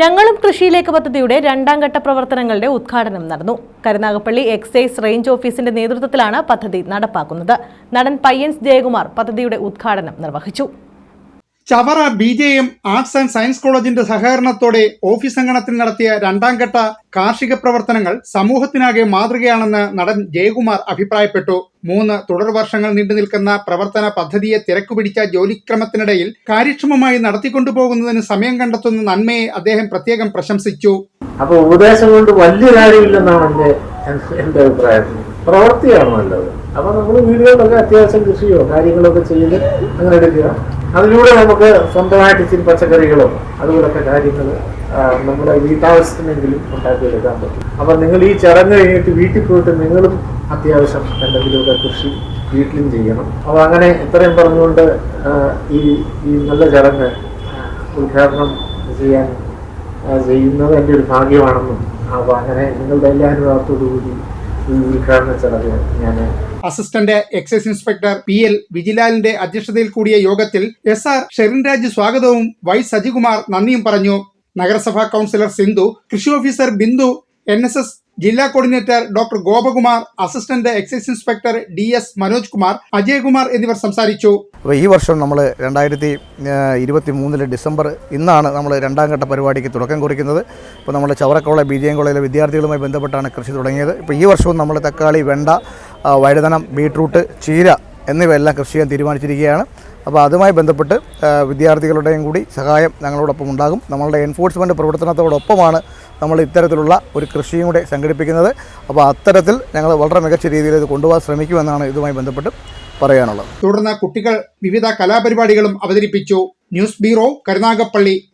ഞങ്ങളും കൃഷിയിലേക്ക് പദ്ധതിയുടെ രണ്ടാം ഘട്ട പ്രവർത്തനങ്ങളുടെ ഉദ്ഘാടനം നടന്നു. കരുനാഗപ്പള്ളി എക്സൈസ് റേഞ്ച് ഓഫീസിന്റെ നേതൃത്വത്തിലാണ് പദ്ധതി നടപ്പാക്കുന്നത്. നടൻ പയ്യൻസ് ജയകുമാർ പദ്ധതിയുടെ ഉദ്ഘാടനം നിർവഹിച്ചു. Chavara B J M arts and science കോളേജിന്റെ സഹകരണത്തോടെ ഓഫീസ് അങ്കണത്തിൽ നടത്തിയ രണ്ടാം ഘട്ട കാർഷിക പ്രവർത്തനങ്ങൾ സമൂഹത്തിനാകെ മാതൃകയാണെന്ന് നടൻ ജയകുമാർ അഭിപ്രായപ്പെട്ടു. മൂന്ന് തുടർ വർഷങ്ങൾ നീണ്ടു നിൽക്കുന്ന പ്രവർത്തന പദ്ധതിയെ തിരക്കുപിടിച്ച ജോലിക്രമത്തിനിടയിൽ കാര്യക്ഷമമായി നടത്തിക്കൊണ്ടുപോകുന്നതിന് സമയം കണ്ടെത്തുന്ന നന്മയെ അദ്ദേഹം പ്രത്യേകം പ്രശംസിച്ചു. അപ്പൊ ഉപദേശം കൊണ്ട് വലിയ കാര്യമില്ലെന്നാണ് എന്റെ എന്റെ അഭിപ്രായം. പ്രവൃത്തിയാണ് നല്ലത്. അപ്പൊ നമ്മൾ വീടുകളിലൊക്കെ അത്യാവശ്യം കൃഷിയോ കാര്യങ്ങളൊക്കെ ചെയ്ത് അങ്ങനെ എടുക്കുക. അതിലൂടെ നമുക്ക് സ്വന്തമായിട്ട് ഇച്ചിരി പച്ചക്കറികളോ അതുപോലൊക്കെ കാര്യങ്ങൾ നമ്മുടെ വീട്ടാവശ്യത്തിനെങ്കിലും ഉണ്ടാക്കിയെടുക്കാൻ പറ്റും. അപ്പം നിങ്ങൾ ഈ ചടങ്ങ് കഴിഞ്ഞിട്ട് വീട്ടിൽ പോയിട്ട് നിങ്ങളും അത്യാവശ്യം എന്തെങ്കിലുമൊക്കെ കൃഷി വീട്ടിലും ചെയ്യണം. അപ്പോൾ അങ്ങനെ ഇത്രയും പറഞ്ഞുകൊണ്ട് ഈ ഈ നല്ല ചടങ്ങ് ഉദ്ഘാടനം ചെയ്യാൻ ചെയ്യുന്നത് എന്റെ ഒരു ഭാഗ്യമാണെന്നും അപ്പോൾ അങ്ങനെ നിങ്ങളുടെ എല്ലാ അനുഭവത്തോടു കൂടി ഈ ഞാൻ assistant excise inspector P L വിജിലാലിന്റെ അധ്യക്ഷതയിൽ കൂടിയ യോഗത്തിൽ എസ് ആർ ഷെറിൻരാജ് സ്വാഗതവും വൈ സജികുമാർ നന്ദിയും പറഞ്ഞു. നഗരസഭാ കൗൺസിലർ സിന്ധു കൃഷി officer Bindu N S S ജില്ലാ coordinator doctor Gopakumar assistant excise inspector D S Manoj Kumar Ajayakumar എന്നിവർ സംസാരിച്ചു. അപ്പോൾ ഈ വർഷം നമ്മൾ രണ്ടായിരത്തി ഇരുപത്തി മൂന്നിലെ ഡിസംബർ ഇന്നാണ് നമ്മൾ രണ്ടാം ഘട്ട പരിപാടിക്ക് തുടക്കം കുറിക്കുന്നത്. ഇപ്പോൾ നമ്മൾ ചവറക്കോള ബി ജെ എം കോളേജിലെ വിദ്യാർത്ഥികളുമായി ബന്ധപ്പെട്ടാണ് കൃഷി തുടങ്ങിയത്. ഇപ്പോൾ ഈ വർഷവും നമ്മൾ തക്കാളി വെണ്ട വഴുതനം ബീട്രൂട്ട് ചീര എന്നിവയെല്ലാം കൃഷി ചെയ്യാൻ തീരുമാനിച്ചിരിക്കുകയാണ്. അപ്പോൾ അതുമായി ബന്ധപ്പെട്ട് വിദ്യാർത്ഥികളുടെയും കൂടി സഹായം ഞങ്ങളോടൊപ്പം ഉണ്ടാകും. നമ്മളുടെ എൻഫോഴ്സ്മെന്റ് പ്രവർത്തനത്തോടൊപ്പമാണ് നമ്മൾ ഇത്തരത്തിലുള്ള ഒരു കൃഷിയും കൂടെ സംഘടിപ്പിക്കുന്നത്. അപ്പോൾ അത്തരത്തിൽ ഞങ്ങൾ വളരെ മികച്ച രീതിയിൽ ഇത് കൊണ്ടുപോകാൻ ശ്രമിക്കുമെന്നാണ് ഇതുമായി ബന്ധപ്പെട്ട് പറയാനുള്ളത്. തുടർന്ന് കുട്ടികൾ വിവിധ കലാപരിപാടികളും അവതരിപ്പിച്ചു. News bureau Karunagappally.